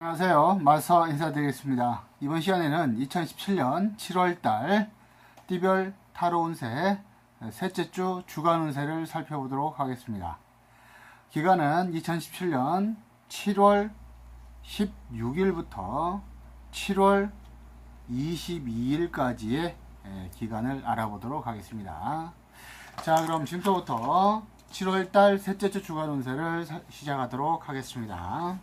안녕하세요. 마서 인사드리겠습니다. 이번 시간에는 2017년 7월달 띠별 타로 운세 셋째 주 주간 운세를 살펴보도록 하겠습니다. 기간은 2017년 7월 16일부터 7월 22일까지의 기간을 알아보도록 하겠습니다. 자, 그럼 지금부터 7월달 셋째 주 주간 운세를 시작하도록 하겠습니다.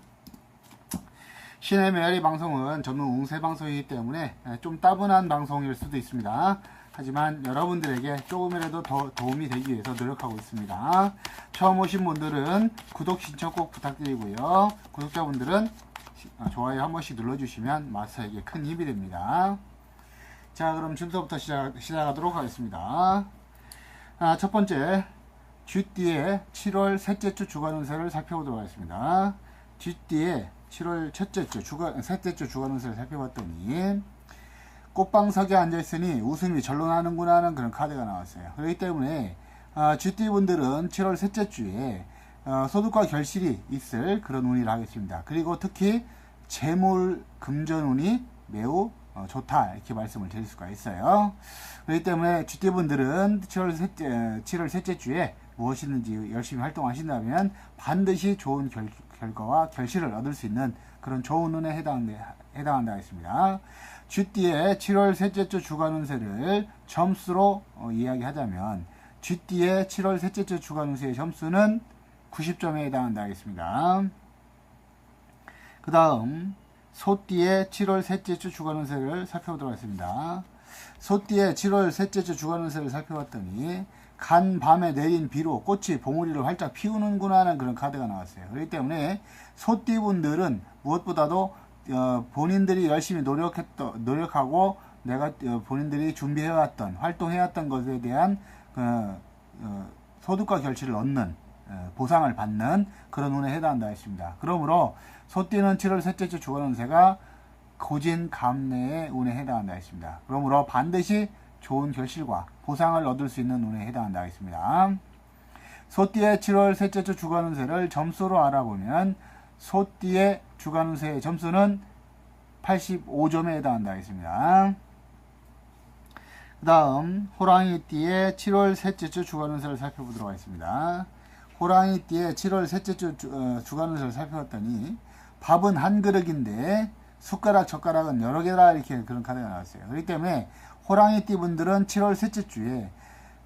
신의 메아리 방송은 전문 웅세 방송이기 때문에 좀 따분한 방송일 수도 있습니다. 하지만 여러분들에게 조금이라도 더 도움이 되기 위해서 노력하고 있습니다. 처음 오신 분들은 구독 신청 꼭 부탁드리고요. 구독자분들은 좋아요 한 번씩 눌러주시면 마스터에게 큰 힘이 됩니다. 자, 그럼 지금부터 시작, 시작하도록 하겠습니다. 아, 첫 번째, 쥐띠의 7월 셋째 주 주간 운세를 살펴보도록 하겠습니다. 쥐띠의 7월 첫째 주, 주간, 셋째 주 주간 운세를 살펴봤더니, 꽃방석에 앉아 있으니 웃음이 절로 나는구나 하는 그런 카드가 나왔어요. 그렇기 때문에, 아, 쥐띠 분들은 7월 셋째 주에, 어, 소득과 결실이 있을 그런 운이라 하겠습니다. 그리고 특히, 재물 금전 운이 매우 어, 좋다 이렇게 말씀을 드릴 수가 있어요. 그렇기 때문에 쥐띠 분들은 7월 셋째, 7월 셋째 주에 무엇이든지 열심히 활동하신다면 반드시 좋은 결, 결과와 결실을 얻을 수 있는 그런 좋은 운에 해당, 해당한다 했습니다. 쥐띠의 7월 셋째 주 주간 운세를 점수로 어, 이야기하자면 쥐띠의 7월 셋째 주 주간 운세의 점수는 90점에 해당한다 하겠습니다. 그 다음 소띠의 7월 셋째 주 주간 운세를 살펴보도록 하겠습니다. 소띠의 7월 셋째 주 주간 운세를 살펴봤더니 간 밤에 내린 비로 꽃이 봉우리를 활짝 피우는구나 하는 그런 카드가 나왔어요. 그렇기 때문에 소띠분들은 무엇보다도 어, 본인들이 열심히 노력했던 노력하고 내가 어, 본인들이 준비해왔던 활동해왔던 것에 대한 그, 어, 소득과 결실을 얻는 어, 보상을 받는 그런 운에 해당한다 했습니다. 그러므로 소띠는 7월 셋째 주 주간 운세가 고진 감내의 운에 해당한다 했습니다. 그러므로 반드시 좋은 결실과 보상을 얻을 수 있는 운에 해당한다 하겠습니다. 소띠의 7월 셋째 주 주간 운세를 점수로 알아보면 소띠의 주간 운세의 점수는 85점에 해당한다 하겠습니다. 그 다음 호랑이띠의 7월 셋째 주 주간 운세를 살펴보도록 하겠습니다. 호랑이띠의 7월 셋째 주 어, 주간 운세를 살펴봤더니 밥은 한 그릇인데 숟가락 젓가락은 여러 개라 이렇게 그런 카드가 나왔어요. 그렇기 때문에 호랑이띠 분들은 7월 셋째 주에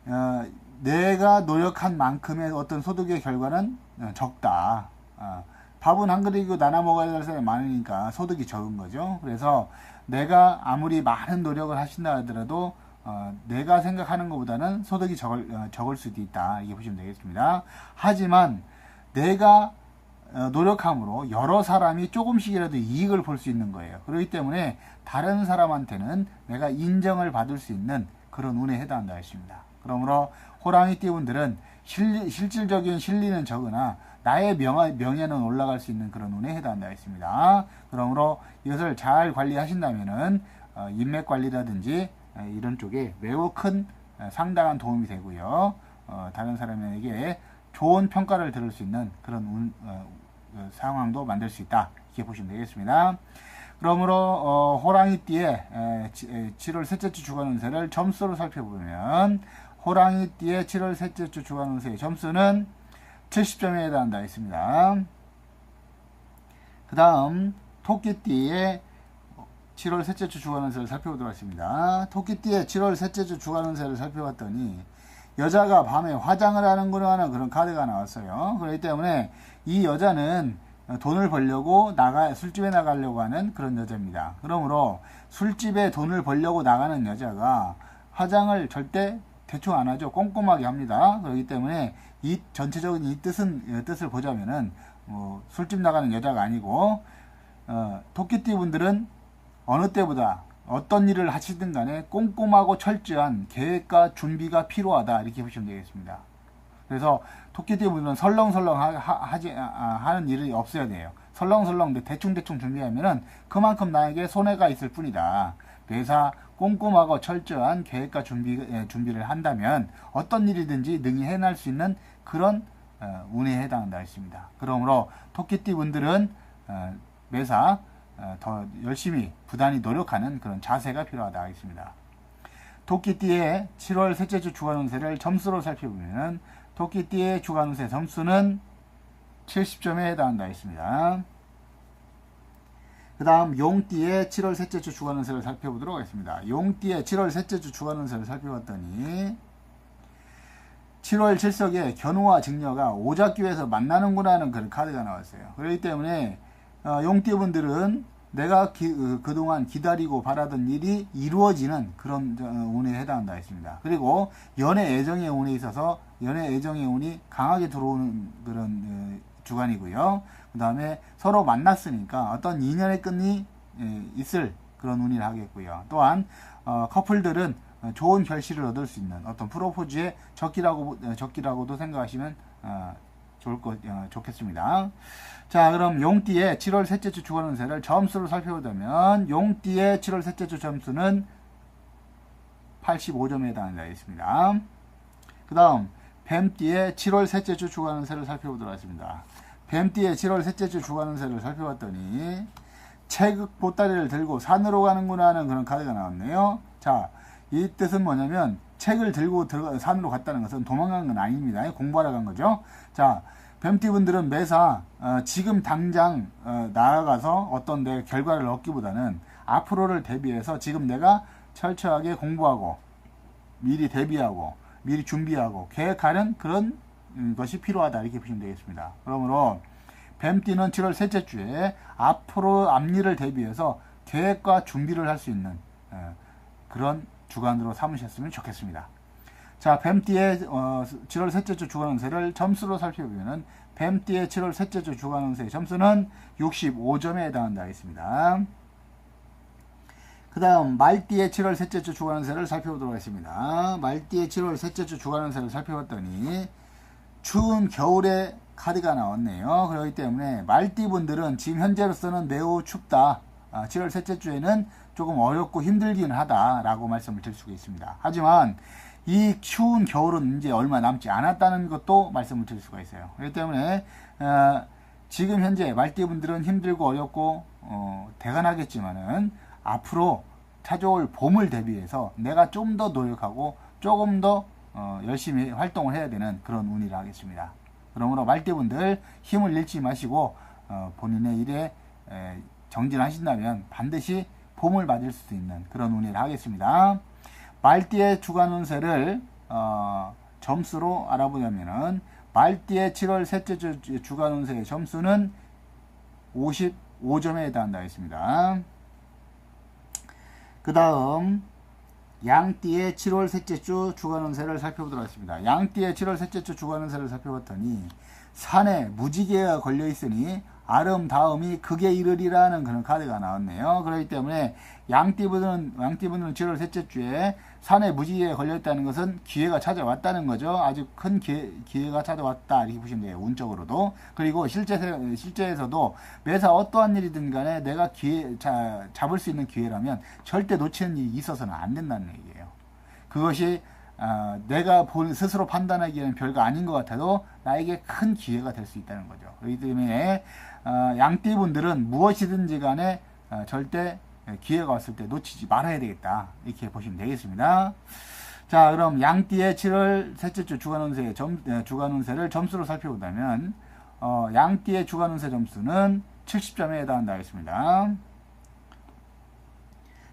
어, 내가 노력한 만큼의 어떤 소득의 결과는 어, 적다. 어, 밥은 한 그릇이고 나눠 먹어야 될 사람이 많으니까 소득이 적은 거죠. 그래서 내가 아무리 많은 노력을 하신다 하더라도 어, 내가 생각하는 것보다는 소득이 적을, 어, 적을 수도 있다. 이렇게 보시면 되겠습니다. 하지만 내가 어, 노력함으로 여러 사람이 조금씩이라도 이익을 볼 수 있는 거예요. 그렇기 때문에 다른 사람한테는 내가 인정을 받을 수 있는 그런 운에 해당한다 했습니다. 그러므로 호랑이 띠분들은 실, 실질적인 실리는 적으나 나의 명예, 명예는 올라갈 수 있는 그런 운에 해당한다 했습니다. 그러므로 이것을 잘 관리하신다면은 어, 인맥 관리라든지 어, 이런 쪽에 매우 큰 어, 상당한 도움이 되고요. 어, 다른 사람에게 좋은 평가를 들을 수 있는 그런 운, 어, 그 상황도 만들 수 있다. 이렇게 보시면 되겠습니다. 그러므로 어, 호랑이띠의 에, 7월 셋째 주 주간 운세를 점수로 살펴보면 호랑이띠의 7월 셋째 주 주간 운세의 점수는 70점에 해당한다 했습니다. 그 다음 토끼띠의 7월 셋째 주 주간 운세를 살펴보도록 하겠습니다. 토끼띠의 7월 셋째 주 주간 운세를 살펴봤더니 여자가 밤에 화장을 하는구나 하는 그런 카드가 나왔어요. 그렇기 때문에 이 여자는 돈을 벌려고 나가 술집에 나가려고 하는 그런 여자입니다. 그러므로 술집에 돈을 벌려고 나가는 여자가 화장을 절대 대충 안 하죠. 꼼꼼하게 합니다. 그렇기 때문에 이 전체적인 이 뜻은 뜻을 보자면은 뭐 술집 나가는 여자가 아니고 어, 토끼띠 분들은 어느 때보다 어떤 일을 하시든 간에 꼼꼼하고 철저한 계획과 준비가 필요하다 이렇게 보시면 되겠습니다. 그래서 토끼띠 분들은 설렁설렁 하, 지 하는 일이 없어야 돼요. 설렁설렁 대충대충 준비하면은 그만큼 나에게 손해가 있을 뿐이다. 그래서 꼼꼼하고 철저한 계획과 준비, 준비를 한다면 어떤 일이든지 능히 해낼 수 있는 그런 어, 운에 해당한다 했습니다. 그러므로 토끼띠 분들은 어, 매사 어, 더 열심히 부단히 노력하는 그런 자세가 필요하다 하겠습니다. 토끼띠의 7월 셋째 주 주간 운세를 점수로 살펴보면 토끼띠의 주간 운세 점수는 70점에 해당한다 했습니다. 그 다음 용띠의 7월 셋째 주 주간 운세를 살펴보도록 하겠습니다. 용띠의 7월 셋째 주 주간 운세를 살펴봤더니 7월 7석에 견우와 직녀가 오작교에서 만나는구나 하는 그런 카드가 나왔어요. 그렇기 때문에 어, 용띠분들은 내가 기, 어, 그동안 기다리고 바라던 일이 이루어지는 그런 어, 운에 해당한다 했습니다. 그리고 연애 애정의 운에 있어서 연애 애정의 운이 강하게 들어오는 그런 어, 주간이고요. 그 다음에 서로 만났으니까 어떤 인연의 끈이 예, 있을 그런 운이 하겠고요. 또한 어, 커플들은 어, 좋은 결실을 얻을 수 있는 어떤 프로포즈의 적기라고 어, 적기라고도 생각하시면 어, 좋을 것 어, 좋겠습니다. 자, 그럼 용띠의 7월 셋째 주 주간 운세를 점수로 살펴보자면 용띠의 7월 셋째 주 점수는 85점에 해당한다 있습니다. 그 다음 뱀띠의 7월 셋째 주 주간 운세를 살펴보도록 하겠습니다. 뱀띠의 7월 셋째 주 주간 운세를 살펴봤더니 체극 보따리를 들고 산으로 가는구나 하는 그런 카드가 나왔네요. 자, 이 뜻은 뭐냐면 책을 들고 들어가 산으로 갔다는 것은 도망간 건 아닙니다. 공부하러 간 거죠. 자, 뱀띠분들은 매사 어, 지금 당장 어, 나아가서 어떤 내 결과를 얻기보다는 앞으로를 대비해서 지금 내가 철저하게 공부하고 미리 대비하고 미리 준비하고 계획하는 그런 음, 것이 필요하다 이렇게 보시면 되겠습니다. 그러므로 뱀띠는 7월 셋째 주에 앞으로 앞일을 대비해서 계획과 준비를 할 수 있는 어, 그런 주간으로 삼으셨으면 좋겠습니다. 자, 뱀띠의 어, 7월 셋째 주 주간 운세를 점수로 살펴보면 뱀띠의 7월 셋째 주 주간 운세의 점수는 65점에 해당한다 하겠습니다. 그 다음 말띠의 7월 셋째 주 주간 운세를 살펴보도록 하겠습니다. 말띠의 7월 셋째 주 주간 운세를 살펴봤더니 추운 겨울에 카드가 나왔네요. 그렇기 때문에 말띠분들은 지금 현재로서는 매우 춥다. 7월 아, 셋째 주에는 조금 어렵고 힘들긴 하다라고 말씀을 드릴 수가 있습니다. 하지만 이 추운 겨울은 이제 얼마 남지 않았다는 것도 말씀을 드릴 수가 있어요. 그렇기 때문에 어, 지금 현재 말띠분들은 힘들고 어렵고 어, 대간하겠지만은 앞으로 찾아올 봄을 대비해서 내가 좀 더 노력하고 조금 더 어, 열심히 활동을 해야 되는 그런 운이라 하겠습니다. 그러므로 말띠분들 힘을 잃지 마시고 어, 본인의 일에 에, 정진하신다면 반드시 봄을 맞을 수 있는 그런 운이라 하겠습니다. 말띠의 주간 운세를 어, 점수로 알아보자면은 말띠의 7월 셋째 주 주간 운세의 점수는 55점에 해당한다 했습니다. 그 다음 양띠의 7월 셋째 주 주간 운세를 살펴보도록 하겠습니다. 양띠의 7월 셋째 주 주간 운세를 살펴봤더니 산에 무지개가 걸려 있으니 아름다움이 극에 이르리라는 그런 카드가 나왔네요. 그렇기 때문에 양띠분은 양띠분은 7월 셋째 주에 산에 무지개에 걸려있다는 것은 기회가 찾아왔다는 거죠. 아주 큰 기회, 기회가 찾아왔다 이렇게 보시면 돼요. 운적으로도 그리고 실제 실제에서도 매사 어떠한 일이든 간에 내가 기회 자, 잡을 수 있는 기회라면 절대 놓치는 일이 있어서는 안 된다는 얘기예요. 그것이 어, 내가 본, 스스로 판단하기에는 별거 아닌 것 같아도 나에게 큰 기회가 될 수 있다는 거죠. 그렇기 때문에 어, 양띠분들은 무엇이든지 간에 어, 절대 기회가 왔을 때 놓치지 말아야 되겠다. 이렇게 보시면 되겠습니다. 자, 그럼 양띠의 7월 셋째 주 주간 운세 점, 주간 운세를 점수로 살펴보자면 어, 양띠의 주간 운세 점수는 70점에 해당한다 하겠습니다.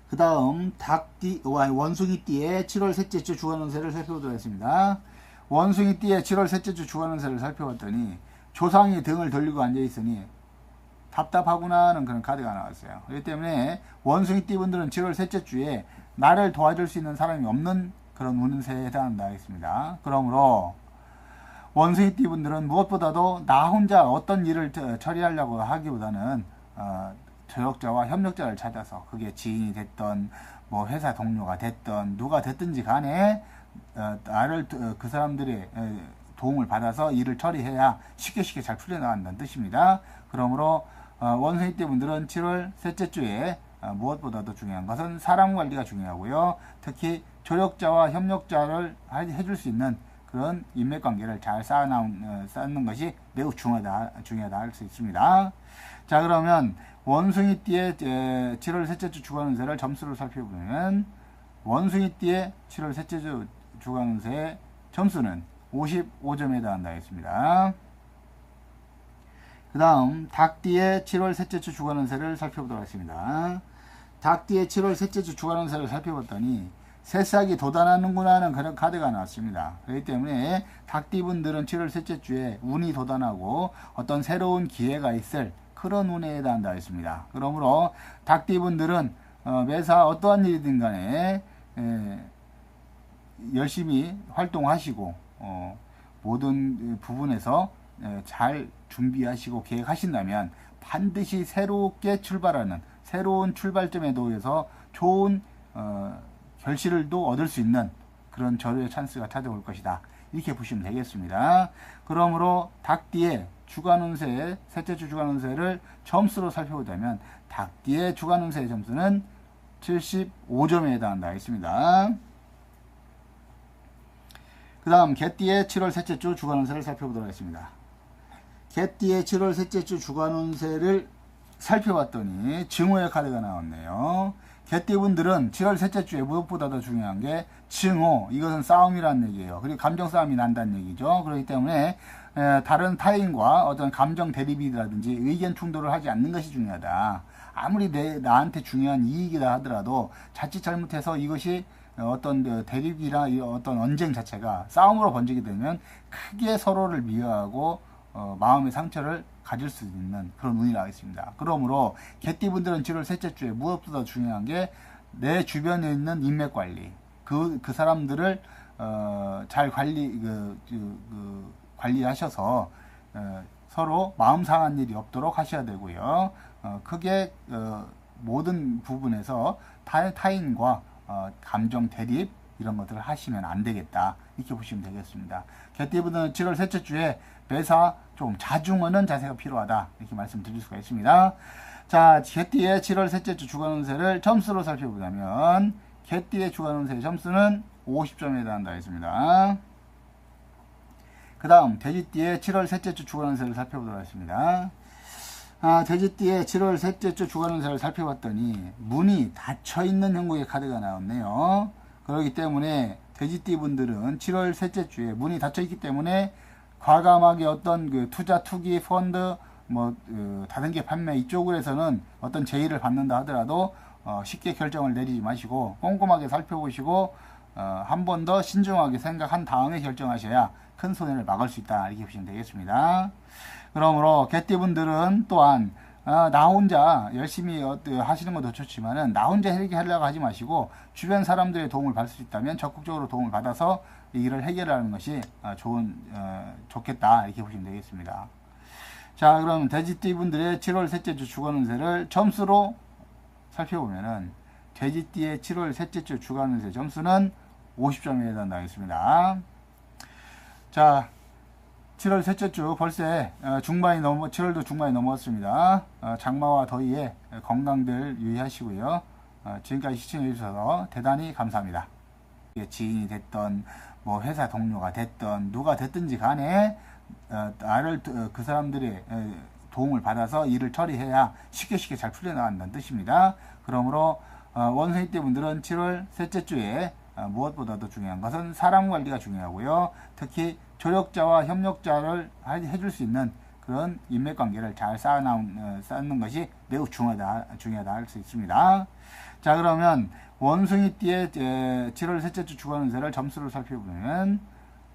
그 다음 닭띠 원숭이띠의 7월 셋째 주 주간 운세를 살펴보도록 하겠습니다. 원숭이띠의 7월 셋째 주 주간 운세를 살펴봤더니 조상이 등을 돌리고 앉아 있으니 답답하구나 하는 그런 카드가 나왔어요. 그렇기 때문에 원숭이 띠 분들은 7월 셋째 주에 나를 도와줄 수 있는 사람이 없는 그런 운세에 해당한다 하겠습니다. 그러므로 원숭이 띠 분들은 무엇보다도 나 혼자 어떤 일을 처리하려고 하기보다는 어, 조력자와 협력자를 찾아서 그게 지인이 됐던 뭐 회사 동료가 됐던 누가 됐든지 간에 어, 나를 어, 그 사람들의 어, 도움을 받아서 일을 처리해야 쉽게 쉽게 잘 풀려나간다는 뜻입니다. 그러므로 어, 원숭이 때 분들은 7월 셋째 주에 어, 무엇보다도 중요한 것은 사람 관리가 중요하고요. 특히 조력자와 협력자를 해줄 수 있는 그런 인맥 관계를 잘 쌓아나온, 어, 쌓는 것이 매우 중요하다, 중요하다 할 수 있습니다. 자, 그러면 원숭이띠의 7월 셋째 주 주간 운세를 점수로 살펴보면 원숭이띠의 7월 셋째 주 주간 운세의 점수는 55점에 해당한다 했습니다. 그 다음 닭띠의 7월 셋째 주 주간 운세를 살펴보도록 하겠습니다. 닭띠의 7월 셋째 주 주간 운세를 살펴봤더니 새싹이 돋아나는구나 하는 그런 카드가 나왔습니다. 그렇기 때문에 닭띠분들은 7월 셋째 주에 운이 돋아나고 어떤 새로운 기회가 있을 그런 운에 해당한다 했습니다. 그러므로 닭띠분들은 어, 매사 어떠한 일이든 간에 에, 열심히 활동하시고 어, 모든 부분에서 에, 잘 준비하시고 계획하신다면 반드시 새롭게 출발하는 새로운 출발점에 놓여서 좋은 어, 결실을도 얻을 수 있는 그런 절호의 찬스가 찾아올 것이다. 이렇게 보시면 되겠습니다. 그러므로 닭띠의 주간 운세, 셋째 주 주간 운세를 점수로 살펴보자면 닭띠의 주간 운세의 점수는 75점에 해당한다 했습니다. 그 다음 개띠의 7월 셋째 주 주간 운세를 살펴보도록 하겠습니다. 개띠의 7월 셋째 주 주간 운세를 살펴봤더니 증오의 카드가 나왔네요. 개띠분들은 7월 셋째 주에 무엇보다 도 중요한 게 증오, 이것은 싸움이라는 얘기예요. 그리고 감정 싸움이 난다는 얘기죠. 그렇기 때문에 에, 다른 타인과 어떤 감정 대립이라든지 의견 충돌을 하지 않는 것이 중요하다. 아무리 내, 나한테 중요한 이익이라 하더라도 자칫 잘못해서 이것이 어떤 그 대립이나 어떤 언쟁 자체가 싸움으로 번지게 되면 크게 서로를 미워하고 어, 마음의 상처를 가질 수 있는 그런 운이 나겠습니다. 그러므로 개띠분들은 7월 셋째 주에 무엇보다 중요한 게 내 주변에 있는 인맥 관리, 그, 그 사람들을 어, 잘 관리, 그, 그, 그 관리하셔서 어, 서로 마음 상한 일이 없도록 하셔야 되고요. 어, 크게 어, 모든 부분에서 타, 타인과 어, 감정 대립 이런 것들을 하시면 안 되겠다. 이렇게 보시면 되겠습니다. 개띠분은 7월 셋째 주에 매사 좀 자중하는 자세가 필요하다. 이렇게 말씀드릴 수가 있습니다. 자, 개띠의 7월 셋째 주 주간 운세를 점수로 살펴보자면 개띠의 주간 운세의 점수는 50점에 해당한다 했습니다. 그 다음 돼지띠의 7월 셋째 주 주간 운세를 살펴보도록 하겠습니다. 아, 돼지띠의 7월 셋째 주 주간 운세를 살펴봤더니 문이 닫혀 있는 형국의 카드가 나왔네요. 그렇기 때문에 돼지띠 분들은 7월 셋째 주에 문이 닫혀 있기 때문에 과감하게 어떤 그 투자 투기 펀드 뭐 그, 다단계 판매 이쪽에서는 어떤 제의를 받는다 하더라도 어, 쉽게 결정을 내리지 마시고 꼼꼼하게 살펴보시고 어, 한 번 더 신중하게 생각한 다음에 결정하셔야 큰 손해를 막을 수 있다 이렇게 보시면 되겠습니다. 그러므로 개띠분들은 또한 어, 나 혼자 열심히 어, 하시는 것도 좋지만은 나 혼자 해결하려고 하지 마시고 주변 사람들의 도움을 받을 수 있다면 적극적으로 도움을 받아서 이 일을 해결하는 것이 어, 좋은 어, 좋겠다 이렇게 보시면 되겠습니다. 자 그럼 돼지띠 분들의 7월 셋째 주 주간 운세를 점수로 살펴보면은 돼지띠의 7월 셋째 주 주간 운세 점수는 50점에 해당하겠습니다. 자 7월 셋째 주 벌써 어, 중반이 넘어 7월도 중반이 넘었습니다. 어, 장마와 더위에 건강들 유의하시고요. 어, 지금까지 시청해 주셔서 대단히 감사합니다. 지인이 됐던 뭐 회사 동료가 됐던 누가 됐든지 간에 나를 그 사람들의 도움을 받아서 일을 처리해야 쉽게 쉽게 잘 풀려나간다는 뜻입니다. 그러므로 원숭이 때 분들은 7월 셋째 주에 무엇보다도 중요한 것은 사람 관리가 중요하고요. 특히 조력자와 협력자를 해줄 수 있는 그런 인맥 관계를 잘 어, 쌓는 것이 매우 중요하다, 중요하다 할 수 있습니다. 자, 그러면 원숭이띠의 7월 셋째 주 주간 운세를 점수를 살펴보면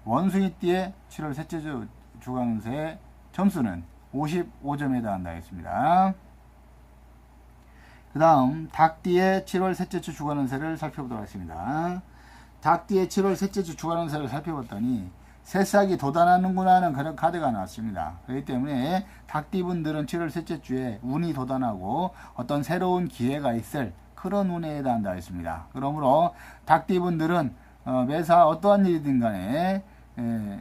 원숭이띠의 7월 셋째 주 주간 운세의 점수는 55점에 해당한다 했습니다. 그 다음 닭띠의 7월 셋째 주 주간 운세를 살펴보도록 하겠습니다. 닭띠의 7월 셋째 주 주간 운세를 살펴봤더니 새싹이 돋아나는구나 하는 그런 카드가 나왔습니다. 그렇기 때문에 닭띠분들은 7월 셋째 주에 운이 돋아나고 어떤 새로운 기회가 있을 그런 운에 해당한다 했습니다. 그러므로 닭띠분들은 어, 매사 어떠한 일이든 간에 에,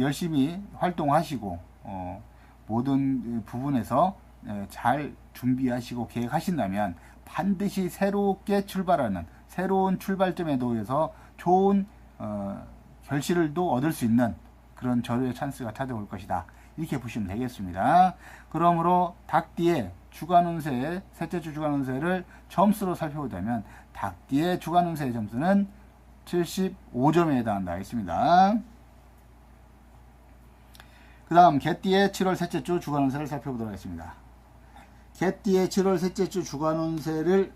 열심히 활동하시고 어, 모든 부분에서 에, 잘 준비하시고 계획하신다면 반드시 새롭게 출발하는 새로운 출발점에 놓여서 좋은 어, 결실을도 얻을 수 있는 그런 절호의 찬스가 찾아올 것이다. 이렇게 보시면 되겠습니다. 그러므로 닭띠의 주간 운세, 셋째 주 주간 운세를 점수로 살펴보자면 닭띠의 주간 운세의 점수는 75점에 해당한다 했습니다. 그 다음 개띠의 7월 셋째 주 주간 운세를 살펴보도록 하겠습니다. 개띠의 7월 셋째 주 주간 운세를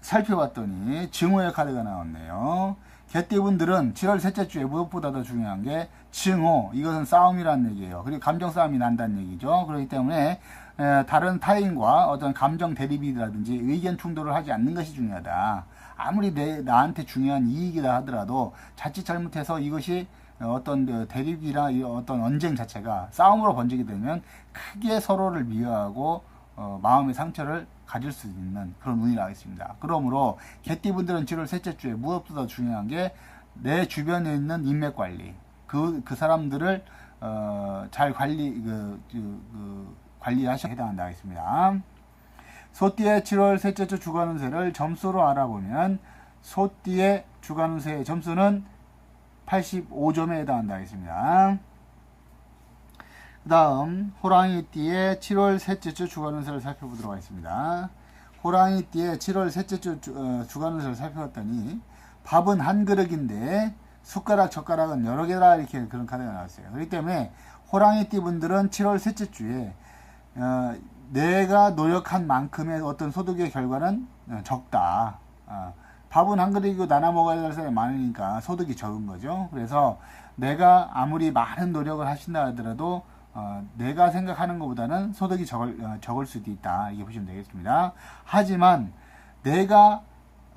살펴봤더니 증오의 카드가 나왔네요. 개띠분들은 7월 셋째 주에 무엇보다 더 중요한 게 증오, 이것은 싸움이라는 얘기예요. 그리고 감정 싸움이 난다는 얘기죠. 그렇기 때문에 에, 다른 타인과 어떤 감정 대립이라든지 의견 충돌을 하지 않는 것이 중요하다. 아무리 내, 나한테 중요한 이익이다 하더라도 자칫 잘못해서 이것이 어떤 그 대립이나 어떤 언쟁 자체가 싸움으로 번지게 되면 크게 서로를 미워하고 어, 마음의 상처를 가질 수 있는 그런 운이 나겠습니다. 그러므로 개띠분들은 7월 셋째 주에 무엇보다 중요한 게 내 주변에 있는 인맥 관리, 그, 그 사람들을 어, 잘 관리, 그, 그, 그 관리하셔야 해당한다 하겠습니다. 소띠의 7월 셋째 주 주간 운세를 점수로 알아보면 소띠의 주간 운세의 점수는 85점에 해당한다 하겠습니다. 그 다음 호랑이띠의 7월 셋째 주 주간 운세를 살펴보도록 하겠습니다. 호랑이띠의 7월 셋째 주 어, 주간 운세를 살펴봤더니 밥은 한 그릇인데 숟가락 젓가락은 여러 개라 이렇게 그런 카드가 나왔어요. 그렇기 때문에 호랑이띠 분들은 7월 셋째 주에 어, 내가 노력한 만큼의 어떤 소득의 결과는 어, 적다. 어, 밥은 한 그릇이고 나눠 먹어야 될 사람이 많으니까 소득이 적은 거죠. 그래서 내가 아무리 많은 노력을 하신다 하더라도 어, 내가 생각하는 것보다는 소득이 적을, 어, 적을 수도 있다. 이렇게 보시면 되겠습니다. 하지만 내가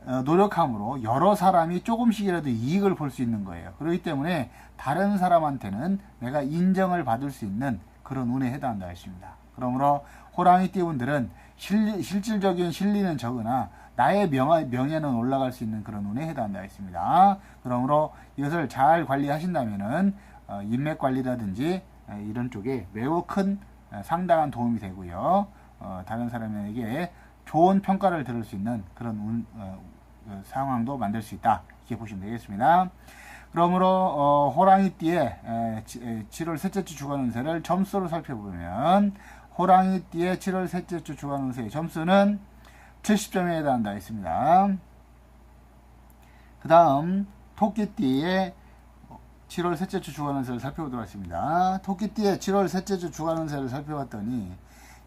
어, 노력함으로 여러 사람이 조금씩이라도 이익을 볼 수 있는 거예요. 그렇기 때문에 다른 사람한테는 내가 인정을 받을 수 있는 그런 운에 해당한다 했습니다. 그러므로 호랑이 띠분들은 실, 실질적인 실리는 적으나 나의 명예, 명예는 올라갈 수 있는 그런 운에 해당한다 했습니다. 그러므로 이것을 잘 관리하신다면은 어, 인맥 관리라든지 이런 쪽에 매우 큰 상당한 도움이 되고요. 어, 다른 사람에게 좋은 평가를 들을 수 있는 그런 운, 어, 그 상황도 만들 수 있다. 이렇게 보시면 되겠습니다. 그러므로 어, 호랑이띠의 7월 셋째 주 주간 운세를 점수로 살펴보면 호랑이띠의 7월 셋째 주 주간 운세의 점수는 70점에 해당한다 했습니다. 그 다음 토끼띠의 7월 셋째 주 주간 운세를 살펴보도록 하겠습니다. 토끼띠의 7월 셋째 주 주간 운세를 살펴봤더니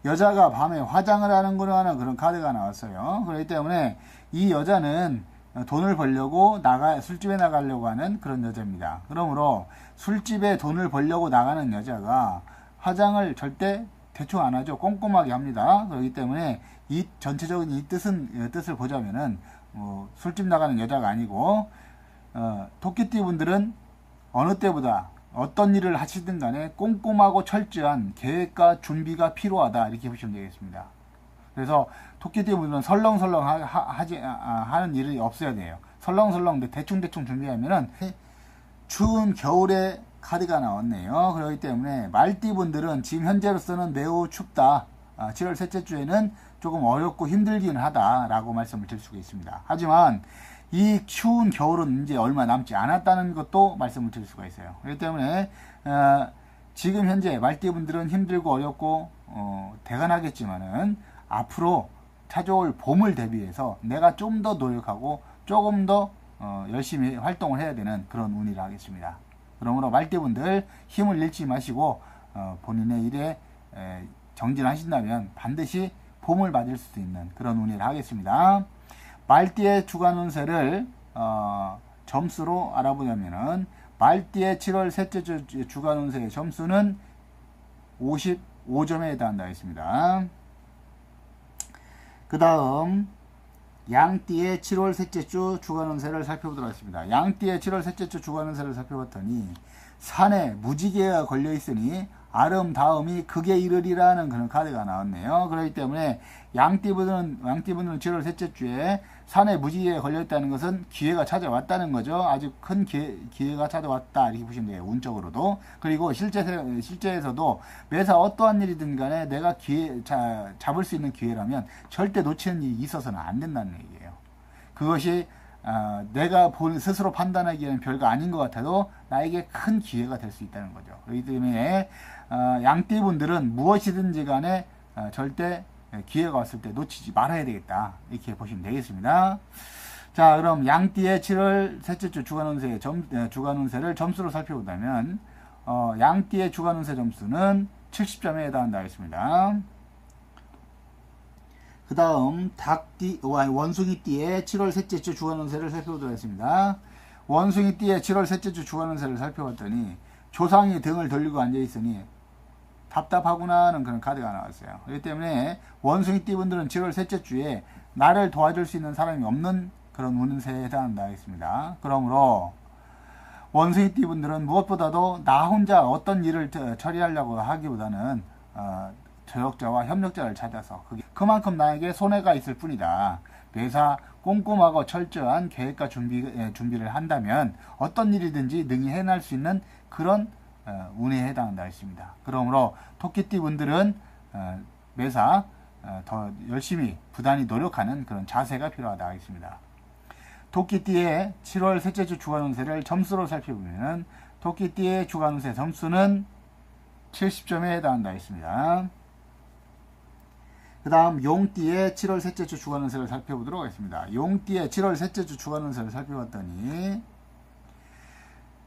여자가 밤에 화장을 하는구나 하는 그런 카드가 나왔어요. 그렇기 때문에 이 여자는 돈을 벌려고 나가 술집에 나가려고 하는 그런 여자입니다. 그러므로 술집에 돈을 벌려고 나가는 여자가 화장을 절대 대충 안 하죠. 꼼꼼하게 합니다. 그렇기 때문에 이 전체적인 이 뜻은 뜻을 보자면은 뭐 술집 나가는 여자가 아니고 어, 토끼띠 분들은 어느 때보다 어떤 일을 하시든 간에 꼼꼼하고 철저한 계획과 준비가 필요하다 이렇게 보시면 되겠습니다. 그래서 토끼띠 분들은 설렁설렁 하, 하 지 아, 아, 하는 일이 없어야 돼요. 설렁설렁 대충대충 준비하면은 추운 겨울에 카드가 나왔네요. 그렇기 때문에 말띠 분들은 지금 현재로서는 매우 춥다. 아, 7월 셋째 주에는 조금 어렵고 힘들긴 하다라고 말씀을 드릴 수가 있습니다. 하지만 이 추운 겨울은 이제 얼마 남지 않았다는 것도 말씀을 드릴 수가 있어요. 그렇기 때문에 어, 지금 현재 말띠분들은 힘들고 어렵고 어, 대단하겠지만은 앞으로 찾아올 봄을 대비해서 내가 좀 더 노력하고 조금 더 어, 열심히 활동을 해야 되는 그런 운이라 하겠습니다. 그러므로 말띠분들 힘을 잃지 마시고 어, 본인의 일에 에, 정진하신다면 반드시 봄을 맞을 수 있는 그런 운이라 하겠습니다. 말띠의 주간 운세를 어, 점수로 알아보자면은 말띠의 7월 셋째 주 주간 운세의 점수는 55점에 해당한다 했습니다. 그 다음 양띠의 7월 셋째 주 주간 운세를 살펴보도록 하겠습니다. 양띠의 7월 셋째 주 주간 운세를 살펴봤더니 산에 무지개가 걸려 있으니 아름다움이 극에 이르리라는 그런 카드가 나왔네요. 그렇기 때문에 양띠분은 양띠분은 7월 셋째 주에 산에 무지개에 걸려 있다는 것은 기회가 찾아왔다는 거죠. 아주 큰 기회, 기회가 찾아왔다 이렇게 보시면 돼요. 운적으로도 그리고 실제 실제에서도 매사 어떠한 일이든 간에 내가 기회 자, 잡을 수 있는 기회라면 절대 놓치는 일이 있어서는 안 된다는 얘기예요. 그것이 어, 내가 본 스스로 판단하기에는 별거 아닌 것 같아도 나에게 큰 기회가 될 수 있다는 거죠. 그렇기 때문에 어, 양띠분들은 무엇이든지 간에 어, 절대 기회가 왔을 때 놓치지 말아야 되겠다. 이렇게 보시면 되겠습니다. 자, 그럼 양띠의 7월 셋째 주 주간 운세 점 어, 주간 운세를 점수로 살펴보자면 어, 양띠의 주간 운세 점수는 70점에 해당한다 했습니다. 그 다음 닭띠 원숭이띠의 7월 셋째 주 주간 운세를 살펴보도록 하겠습니다. 원숭이띠의 7월 셋째 주 주간 운세를 살펴봤더니 조상이 등을 돌리고 앉아 있으니 답답하구나 하는 그런 카드가 나왔어요. 그렇기 때문에 원숭이 띠 분들은 7월 셋째 주에 나를 도와줄 수 있는 사람이 없는 그런 운세에 해당한다 했습니다. 그러므로 원숭이 띠 분들은 무엇보다도 나 혼자 어떤 일을 처리하려고 하기보다는 어, 조력자와 협력자를 찾아서 그만큼 나에게 손해가 있을 뿐이다. 매사 꼼꼼하고 철저한 계획과 준비, 준비를 한다면 어떤 일이든지 능히 해낼 수 있는 그런 어, 운에 해당한다 했습니다. 그러므로 토끼띠 분들은 어, 매사 어, 더 열심히 부단히 노력하는 그런 자세가 필요하다 했습니다. 토끼띠의 7월 셋째 주 주간 운세를 점수로 살펴보면 토끼띠의 주간 운세 점수는 70점에 해당한다 했습니다. 그 다음 용띠의 7월 셋째 주 주간 운세를 살펴보도록 하겠습니다. 용띠의 7월 셋째 주 주간 운세를 살펴봤더니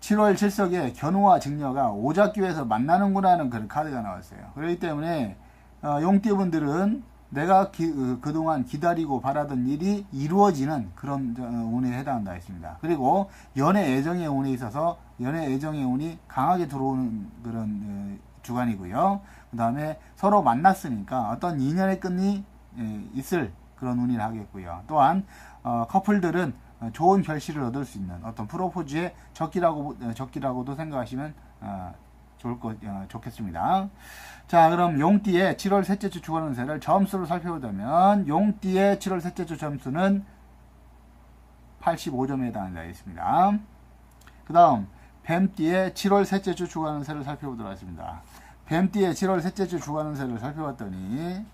7월 7석에 견우와 직녀가 오작교에서 만나는구나 하는 그런 카드가 나왔어요. 그렇기 때문에 어, 용띠분들은 내가 기, 어, 그동안 기다리고 바라던 일이 이루어지는 그런 어, 운에 해당한다 했습니다. 그리고 연애 애정의 운에 있어서 연애 애정의 운이 강하게 들어오는 그런 어, 주간이고요. 그 다음에 서로 만났으니까 어떤 인연의 끈이 예, 있을 그런 운이라 하겠고요. 또한 어, 커플들은 좋은 결실을 얻을 수 있는 어떤 프로포즈의 적기라고 어, 적기라고도 생각하시면 어, 좋을 것 어, 좋겠습니다. 자, 그럼 용띠의 7월 셋째 주 주간 운세를 점수로 살펴보자면 용띠의 7월 셋째 주 점수는 85점에 해당한다 있습니다. 그 다음 뱀띠의 7월 셋째 주 주간 운세를 살펴보도록 하겠습니다. 뱀띠의 7월 셋째 주 주간 운세를 살펴봤더니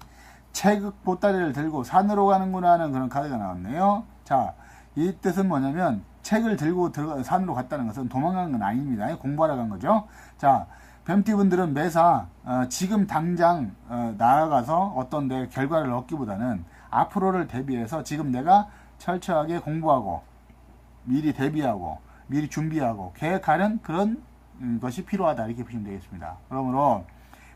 체극 보따리를 들고 산으로 가는구나 하는 그런 카드가 나왔네요. 자, 이 뜻은 뭐냐면 책을 들고 들어가 산으로 갔다는 것은 도망간 건 아닙니다. 공부하러 간 거죠. 자, 뱀띠분들은 매사 어, 지금 당장 어, 나아가서 어떤 내 결과를 얻기보다는 앞으로를 대비해서 지금 내가 철저하게 공부하고 미리 대비하고 미리 준비하고 계획하는 그런 음, 것이 필요하다 이렇게 보시면 되겠습니다. 그러므로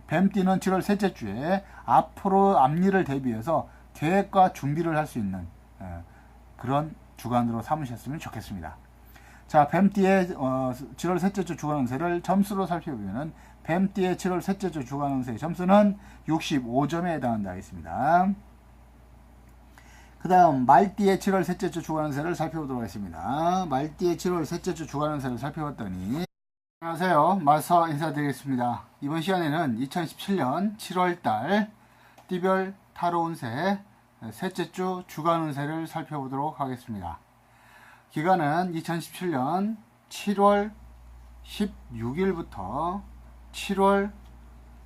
뱀띠는 7월 셋째 주에 앞으로 앞일을 대비해서 계획과 준비를 할 수 있는 어, 그런 주간으로 삼으셨으면 좋겠습니다. 자, 뱀띠의 어, 7월 셋째 주 주간 운세를 점수로 살펴보면 뱀띠의 7월 셋째 주 주간 운세의 점수는 65점에 해당한다 했습니다. 그 다음 말띠의 7월 셋째 주 주간 운세를 살펴보도록 하겠습니다. 말띠의 7월 셋째 주 주간 운세를 살펴봤더니 안녕하세요. 마서 인사드리겠습니다. 이번 시간에는 2017년 7월달 띠별 타로 운세 셋째 주 주간 운세를 살펴보도록 하겠습니다. 기간은 2017년 7월 16일부터 7월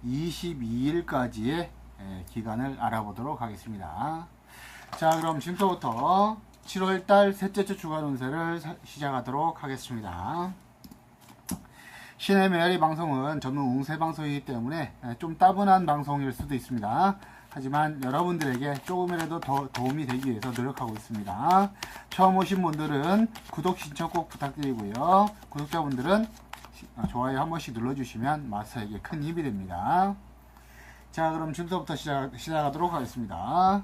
22일까지의 기간을 알아보도록 하겠습니다. 자, 그럼 지금부터 7월달 셋째 주 주간 운세를 시작하도록 하겠습니다. 신의 메아리 방송은 전문 운세 방송이기 때문에 좀 따분한 방송일 수도 있습니다. 하지만 여러분들에게 조금이라도 더 도움이 되기 위해서 노력하고 있습니다. 처음 오신 분들은 구독 신청 꼭 부탁드리고요. 구독자분들은 어, 좋아요 한 번씩 눌러주시면 마스터에게 큰 힘이 됩니다. 자 그럼 지금부터 시작, 시작하도록 하겠습니다.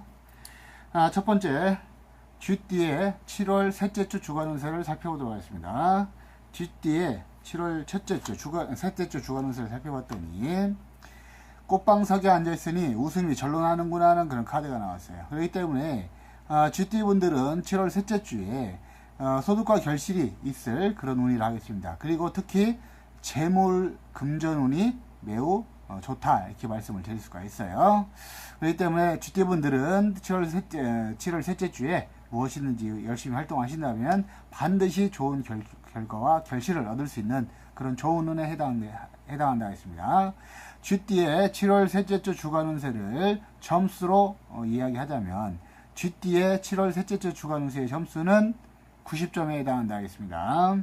아, 첫 번째 쥐띠의 7월 셋째 주 주간 운세를 살펴보도록 하겠습니다. 쥐띠의 7월 첫째 주 주간 셋째 주 주간 운세를 살펴봤더니 꽃방석에 앉아있으니 웃음이 절로 나는구나 하는 그런 카드가 나왔어요. 그렇기 때문에 어, GT분들은 7월 셋째 주에 어, 소득과 결실이 있을 그런 운이라 하겠습니다. 그리고 특히 재물 금전운이 매우 어, 좋다 이렇게 말씀을 드릴 수가 있어요. 그렇기 때문에 GT분들은 7월 셋째, 7월 셋째 주에 무엇이든지 열심히 활동하신다면 반드시 좋은 결, 결과와 결실을 얻을 수 있는 그런 좋은 운에 해당, 해당한다 했습니다. 쥐띠의 7월 셋째 주 주간 운세를 점수로 어, 이야기하자면 쥐띠의 7월 셋째 주 주간 운세의 점수는 90점에 해당한다 하겠습니다.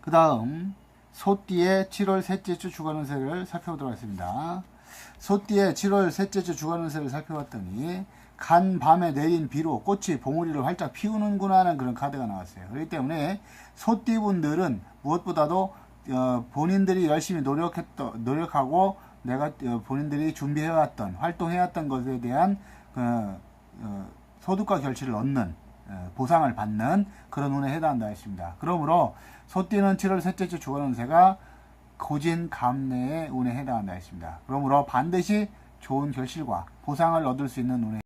그 다음 소띠의 7월 셋째 주 주간 운세를 살펴보도록 하겠습니다. 소띠의 7월 셋째 주 주간 운세를 살펴봤더니 간 밤에 내린 비로 꽃이 봉우리를 활짝 피우는구나 하는 그런 카드가 나왔어요. 그렇기 때문에 소띠 분들은 무엇보다도 어, 본인들이 열심히 노력했던 노력하고 내가 어, 본인들이 준비해왔던 활동해왔던 것에 대한 그, 어, 소득과 결실을 얻는 어, 보상을 받는 그런 운에 해당한다 했습니다. 그러므로 소띠는 7월 셋째 주 주간 운세가 고진 감내의 운에 해당한다 했습니다. 그러므로 반드시 좋은 결실과 보상을 얻을 수 있는 운에